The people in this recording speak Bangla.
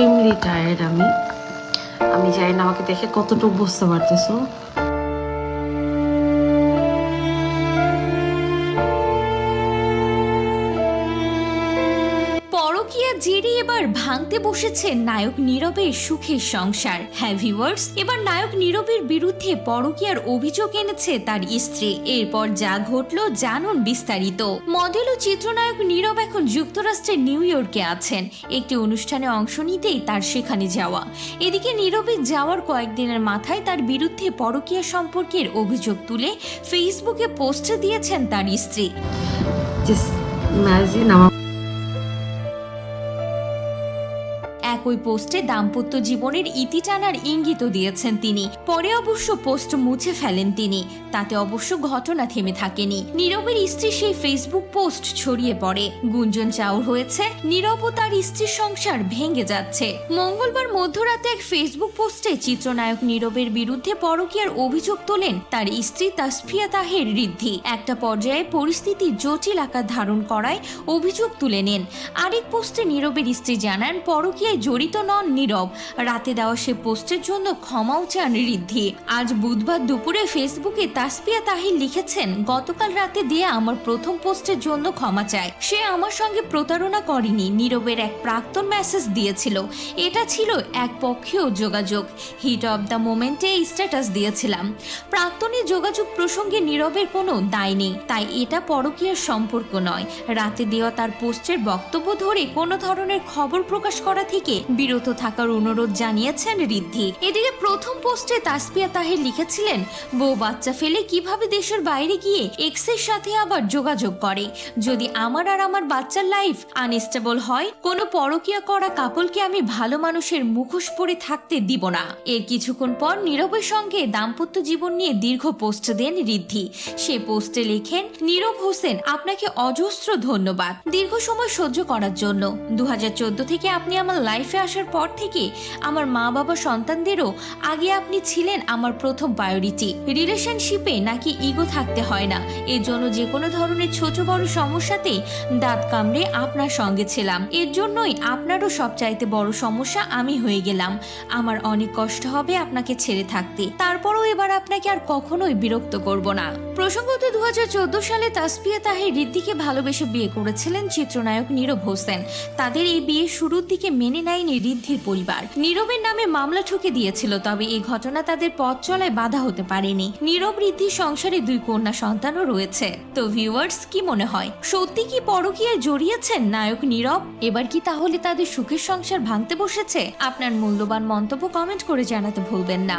এক্সট্রিমলি টায়ার্ড আমি। আমি জানি না আমাকে দেখে কতটুকু বুঝতে পারতেছো। পরকিয়া জেরে এবার ভাঙতে বসেছে নায়ক নীরবের সুখের সংসার। হ্যাঁ ভিউয়ার্স এবার নায়ক নীরবের বিরুদ্ধে পরকিয়ার অভিযোগ এনেছে তার স্ত্রী। এরপর যা ঘটলো জানুন বিস্তারিত। মডেল ও চিত্রনায়ক নীরব এখন যুক্তরাষ্ট্রের নিউ ইয়র্কে আছেন। একটি অনুষ্ঠানে অংশ নিতেই তার সেখানে যাওয়া। এদিকে নীরবের যাওয়ার কয়েকদিনের মাথায় তার বিরুদ্ধে পরকিয়া সম্পর্কের অভিযোগ তুলে ফেসবুকে পোস্ট দিয়েছেন তার স্ত্রী। একই পোস্টে দাম্পত্য জীবনের ইতি টানার ইঙ্গিতও দিয়েছেন তিনি। পরে অবশ্য পোস্ট মুছে ফেলেন তিনি। তাতে অবশ্য ঘটনা থেমে থাকেনি। নীরবের স্ত্রী সেই ফেসবুক পোস্ট ছড়িয়ে পড়ে। গুঞ্জন চাউর হয়েছে, নীরব তার স্ত্রীর সংসার ভেঙে যাচ্ছে। মঙ্গলবার মধ্যরাতে এক ফেসবুক পোস্টে চিত্রনায়ক নীরবের বিরুদ্ধে পরকীয়ার অভিযোগ তোলেন তার স্ত্রী তাসফিয়া তাহের ঋদ্ধি। একটা পর্যায়ে পরিস্থিতি জটিল আকার ধারণ করায় অভিযোগ তুলে নেন। আরেক পোস্টে নীরবের স্ত্রী জানান, পরকীয়ায় জড়িত নন নীরব। রাতে দেওয়া সে পোস্টের জন্য ক্ষমাও চান ঋদ্ধি। আজ বুধবার দুপুরে ফেসবুকে তাসপিয়া তাহির লিখেছেন, গতকাল রাতে দিয়ে আমার প্রথম পোস্টের জন্য ক্ষমা চায় সে আমার সঙ্গে প্রতারণা করেনি, নীরবের এক প্রাক্তন মেসেজ দিয়েছিল। এটা ছিল এক পক্ষীয় যোগাযোগ। হিট অব দ্য মোমেন্টে এই স্ট্যাটাস দিয়েছিলাম। প্রাক্তনের যোগাযোগ প্রসঙ্গে নীরবের কোনো দায় নেই, তাই এটা পরকীয়ার সম্পর্ক নয়। রাতে দেওয়া তার পোস্টের বক্তব্য ধরে কোনো ধরনের খবর প্রকাশ করা থেকে বিরত থাকার অনুরোধ জানিয়েছেন ঋদ্ধি। এদিকে প্রথম পোস্টে তাসপিয়া তাহের লিখেছিলেন, বউ বাচ্চা ফেলে কীভাবে দেশের বাইরে গিয়ে এক্সের সাথে আবার যোগাযোগ করে? যদি আমার আর আমার বাচ্চার লাইফ আনস্টেবল হয়, কোনো পরকিয়া করা কাপলকে আমি ভালো মানুষের মুখোশ পরে থাকতে দিব না। এর কিছুক্ষণ পর নীরবের সঙ্গে দাম্পত্য জীবন নিয়ে দীর্ঘ পোস্ট দেন ঋদ্ধি। সে পোস্টে লেখেন, নীরব হোসেন, আপনাকে অজস্র ধন্যবাদ। দীর্ঘ সময় সহ্য করার জন্য। দু হাজার চোদ্দ থেকে আপনি আমার লাইফে আসার পর থেকে আমার মা বাবা সন্তানদেরও আগে আপনি ছিলেন আমার প্রথম প্রায়োরিটি রিলেশনশিপে নাকি ইগো থাকতে হয় না। এর জন্য যে কোনো ধরনের ছোট বড় সমস্যাতে দাঁত কামড়ে আপনার সঙ্গে ছিলাম। এর জন্যই আপনারও সবচাইতে বড় সমস্যা আমি হয়ে গেলাম। আমার অনেক কষ্ট হবে আপনাকে ছেড়ে থাকতে। তারপরও এবার আপনাকে আর কখনোই বিরক্ত করব না। প্রসঙ্গত দু চোদ্দ সালে তাসপিয়া তাহের ঋদ্ধিকে ভালোবেসে বিয়ে করেছিলেন চিত্রনায়ক নীরব হোসেন। তাদের এই বিয়ে শুরুর দিকে মেনে নেয়নি ঋদ্ধির পরিবার। নীরবের নামে মামলা ঠুকে দিয়েছিল, তবে এই ঘটনা তাদের পথ চলায় বাধা হতে পারেনি। নীরব ঋদ্ধির সংসারে দুই কন্যা সন্তানও রয়েছে। তো ভিউয়ার্স কি মনে হয়? সত্যি কি পরকীয়ায় জড়িয়েছেন নায়ক নীরব? এবার কি তাহলে তাদের সুখের সংসার ভাঙতে বসেছে? আপনার মূল্যবান মন্তব্য কমেন্ট করে জানাতে ভুলবেন না।